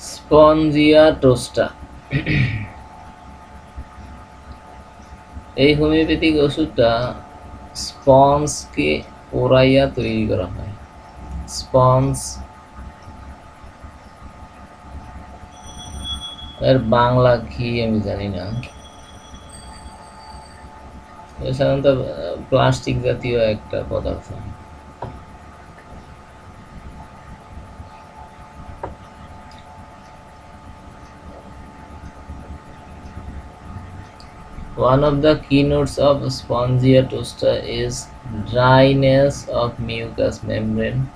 Spongia টোস্টা। এই homeopathic ওষুধটা স্পঞ্জকে পোড়াইয়া তৈরি করা হয়। স্পঞ্জ এর বাংলা কি আমি জানি না। সাধারণত প্লাস্টিক জাতীয় একটা পদার্থ। One of the keynotes of Spongia tosta is dryness of mucous membrane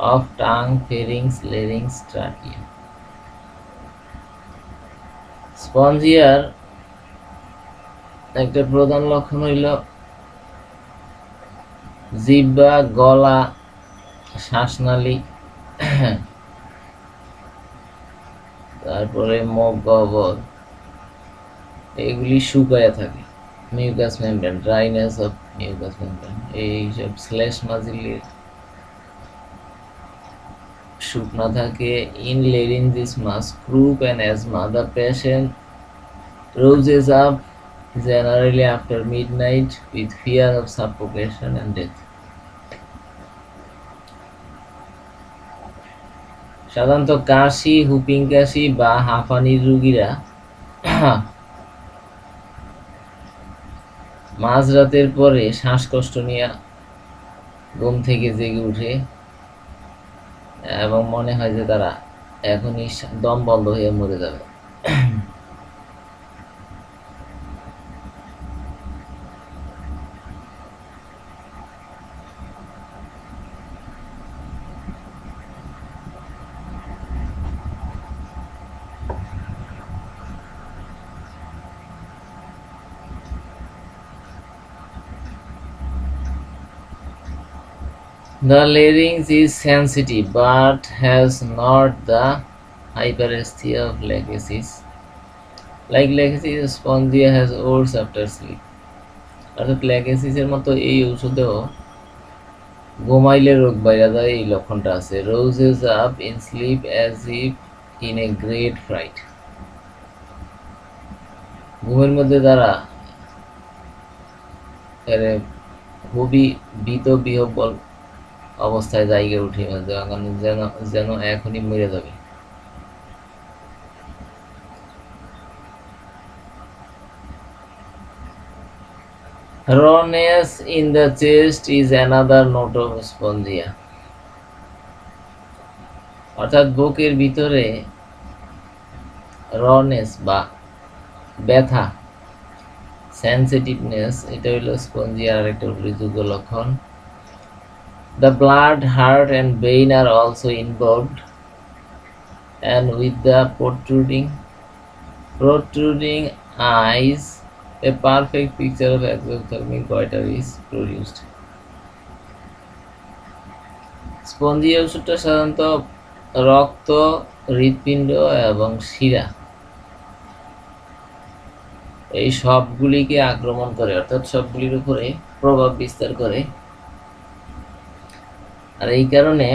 of tongue, pharynx, larynx, trachea. স্পঞ্জিয়ার একটা প্রধান লক্ষণ হইল জিহ্বা গলা শ্বাসনালী তারপরে মুখ গহ্বর এগুলি শুকায় থাকে mucus membrane dryness of mucus membrane এইসব স্ল্যাশ মাজিলের শুকনা থাকে in laryngismus croup and asthma the patient rises up generally after midnight with fear of suffocation and death সাধারণত কাশি হুপিং কাশি বা হাঁপানির রুগীরা মাঝরাতের পরে শ্বাসকষ্ট নিয়ে ঘুম থেকে জেগে উঠে, এবং মনে হয় যে তারা এখনই দম বন্ধ হয়ে মরে যাবে। The larynx is sensitive but has not the hyperesthesia of legacies. Like legacies, spongia has odors after sleep. অর্থাৎ লেগেসিসের মতো এই ঔষধেও ঘুমাইলে রোগ বাইরা যায় এই লক্ষণটা আছে rouses up in sleep as if in a great fright ঘুমের মধ্যে তারা খুবই ভীত বিহব্বল অবস্থায় জায়গায় উঠে যেন যেন এখনই মরে যাবে Rawness in the chest is another note of spongia. অর্থাৎ বুকের ভিতরে রনেস বা ব্যথা সেন্সিটিভনেস এটা হইল স্পঞ্জিয়ার একটা উল্লেখযোগ্য লক্ষণ The blood, heart, and vein are also involved, and with the protruding, protruding eyes, a perfect picture of exothermic goiter is produced. Spongia ওষুধটা সাধারণত রক্ত হৃৎপিণ্ড এবং শিরা এই সবগুলিকে আক্রমণ করে অর্থাৎ সবগুলির উপরে প্রভাব বিস্তার করে আর এই কারণে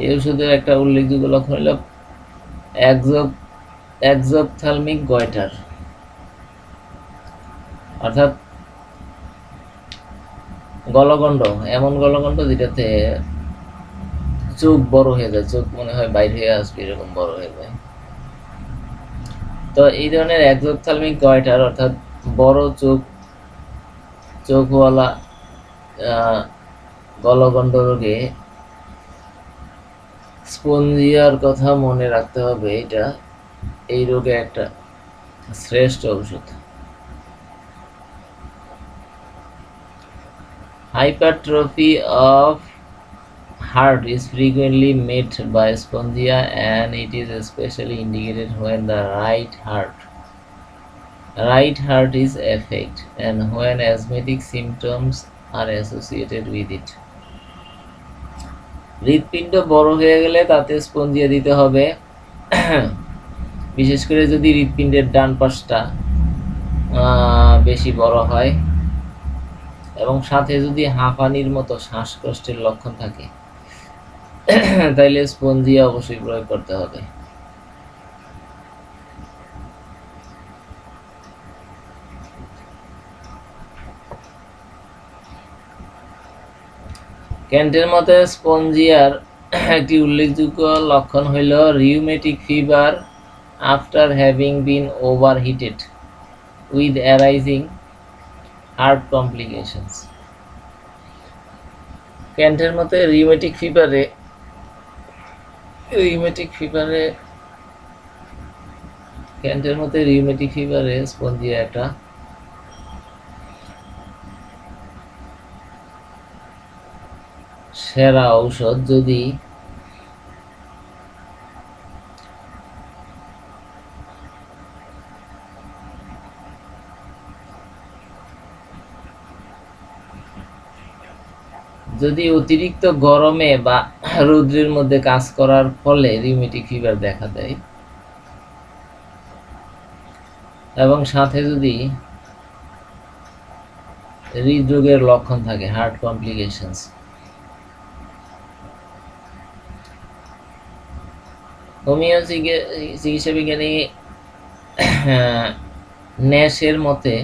এই ওষুধের একটা উল্লেখযোগ্য লক্ষণ হল একজোপথালমিক গয়টার অর্থাৎ গলগণ্ড, এমন গলগণ্ড যেটাতে চোখ বড় হয়ে যায়, চোখ মনে হয় বাইরে হয়ে আসবে, এরকম বড় হয়ে যায়। তো এই ধরনের একজোপথালমিক গয়টার অর্থাৎ বড় চোখ চোখওয়ালা গলগণ্ড রোগে স্পঞ্জিয়ার কথা মনে রাখতে হবে এটা এই রোগে একটা শ্রেষ্ঠ ঔষধ hypertrophy of heart is frequently met by spongia and it is especially indicated when the right heart right heart is affected, and when asthmatic symptoms are associated with it. হৃৎপিণ্ড বড় হয়ে গেলে তাতে স্পঞ্জিয়া দিতে হবে। বিশেষ করে যদি হৃৎপিণ্ডের ডান পাশটা বেশি বড় হয়। এবং সাথে যদি হাঁপানির মতো শ্বাসকষ্টের লক্ষণ থাকে, তাইলে স্পঞ্জিয়া অবশ্যই প্রয়োগ করতে হবে। ক্যান্টের মতে স্পঞ্জিয়ার একটি উল্লেখযোগ্য লক্ষণ হইল rheumatic fever after having been overheated with arising heart complications ক্যান্টের মতে রিউমেটিক ফিভারে রিউমেটিক ফিভারে ক্যান্টের মতে রিউমেটিক ফিভারে স্পঞ্জিয়া একটা সেরা ঔষধ যদি যদি অতিরিক্ত গরমে বা রৌদ্রের মধ্যে কাজ করার ফলে রিউমেটিক ফিভার দেখা দেয়, এবং সাথে যদি হৃদরোগের লক্ষণ থাকে হার্ট কমপ্লিকেশনস হোমিও চিকি- চিকিৎসা বিজ্ঞানী ন্যাশের মতে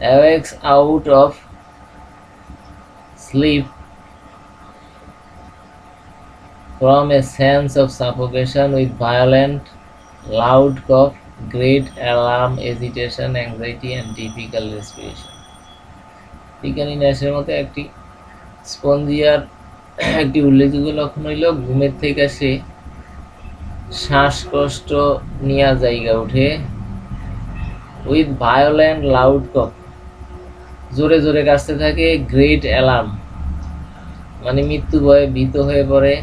awakes out of sleep from a sense of suffocation with violent, loud cough, great alarm, agitation, anxiety, and difficult respiration. বিজ্ঞানী ন্যাসের মতে একটি স্পঞ্জিয়ার একটি উল্লেখযোগ্য লক্ষণ হইল ঘুমের থেকে সে শ্বাসকষ্ট নিয়া জায়গা উঠে উইথ ভায়োলেন্ট লাউড কফ জোরে জোরে কাশতে থাকে গ্রেট অ্যালার্ম মানে মৃত্যু ভয়ে ভীত হয়ে পড়ে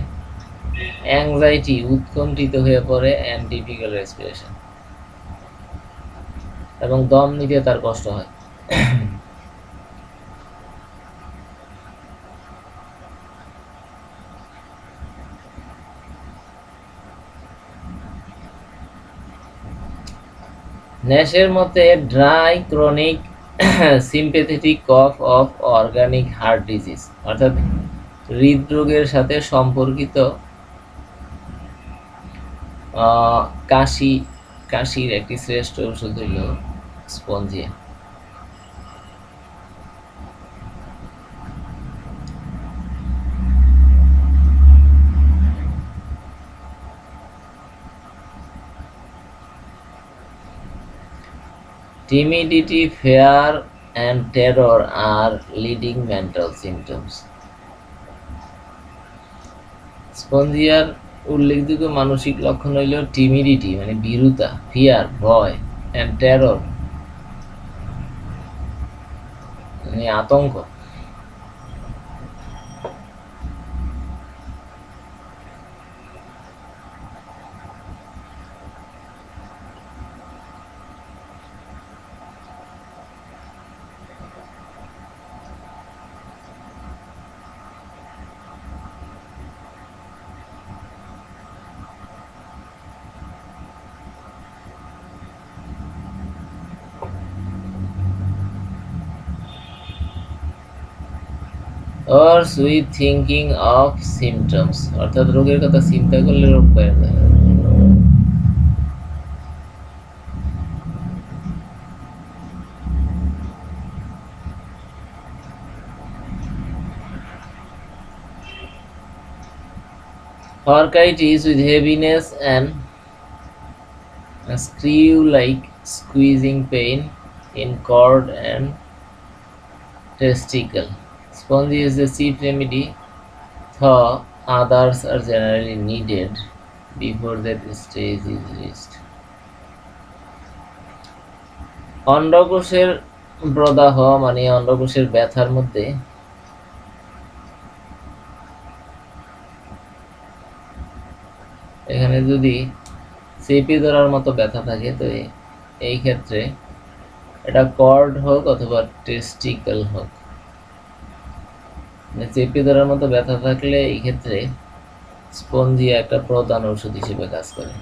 অ্যাংজাইটি উৎকণ্ঠিত হয়ে পড়ে অ্যান্ড ডিফিকাল্ট রেসপিরেশন এবং দম নিতে তার কষ্ট হয়। ন্যাশের মতে dry chronic sympathetic cough of organic heart disease, অর্থাৎ হৃদরোগের সাথে সম্পর্কিত কাশি কাশির একটি শ্রেষ্ঠ ওষুধ হইল spongia timidity fear and terror R leading mental symptoms স্পঞ্জিয়ার উল্লেখযোগ্য মানসিক লক্ষণ হইল টিমিডিটি মানে বিরুতা ফিয়ার ভয় অ্যান্ড টেরর মানে আতঙ্ক। Or with thinking of symptoms অর্থাৎ রোগের কথা চিন্তা করলে রোগ পাওয়া যায় Orchitis with heaviness and a screw-like squeezing pain in cord and testicle. Spongy is the chief remedy, though others are generally needed before that stage is reached. অন্ডকোষের প্রদাহ মানে অন্ডকোষের ব্যথার মধ্যে এখানে যদি চেপে ধরার মতো ব্যথা থাকে তো এই ক্ষেত্রে এটা কর্ড হোক অথবা টেস্টিকল হোক মানে মানে চেপে ধরার মতো ব্যথা থাকলে এক্ষেত্রে স্পঞ্জিয়া একটা প্রধান ওষুধ হিসেবে কাজ করে।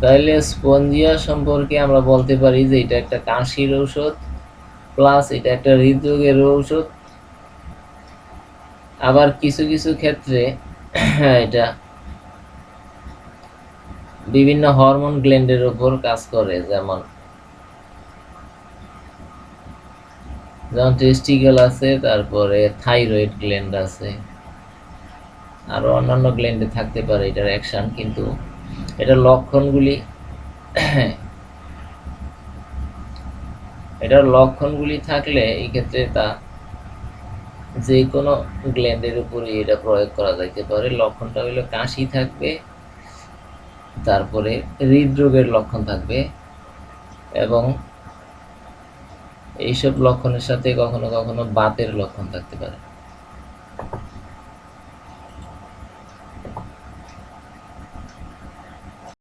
তাহলে স্পঞ্জিয়া সম্পর্কে আমরা বলতে পারি যে এটা একটা কাশির ঔষধ, প্লাস এটা একটা হৃদরোগের ঔষধ। আবার কিছু কিছু ক্ষেত্রে হ্যাঁ, এটা বিভিন্ন হরমোন গ্ল্যান্ডের উপর কাজ করে, যেমন যেমন টেস্টিকেল আছে, তারপরে থাইরয়েড গ্ল্যান্ড আছে, আরও অন্যান্য গ্ল্যান্ডে থাকতে পারে এটার অ্যাকশন কিন্তু এটার লক্ষণগুলি এটার লক্ষণগুলি থাকলে এই ক্ষেত্রে তা যে কোনো গ্ল্যান্ডের উপরে এটা প্রয়োগ করা যাইতে পারে। লক্ষণটা হইল কাশি থাকবে তারপরে হৃদরোগের লক্ষণ থাকবে এবং এইসব লক্ষণের সাথে কখনো কখনো বাতের লক্ষণ থাকতে পারে।